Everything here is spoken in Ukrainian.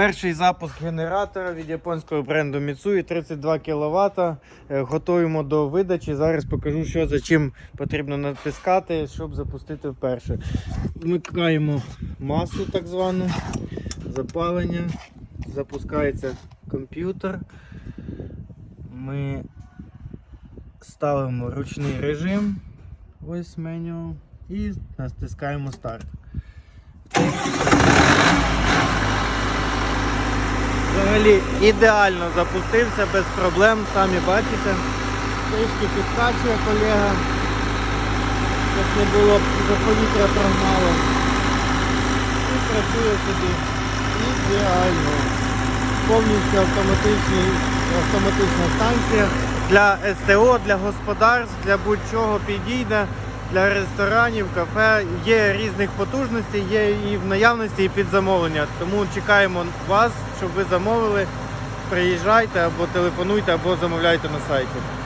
Перший запуск генератора від японського бренду Mitsui 32 кВт. Е, Готуємо до видачі. Зараз покажу, що за чим потрібно натискати, щоб запустити вперше. Вмикаємо масу так звану, запалення, запускається комп'ютер. Ми ставимо ручний режим, ось меню, і натискаємо старт. Взагалі ідеально запустився без проблем, самі бачите. Трішки підкачує колега. Щоб не було б за повітря прогнало. І працює собі ідеально. Повністю автоматична станція. Для СТО, для господарств, для будь-чого підійде, для ресторанів, кафе. Є різних потужностей, є і в наявності, і під замовлення. Тому чекаємо вас, щоб ви замовили. Приїжджайте або телефонуйте, або замовляйте на сайті.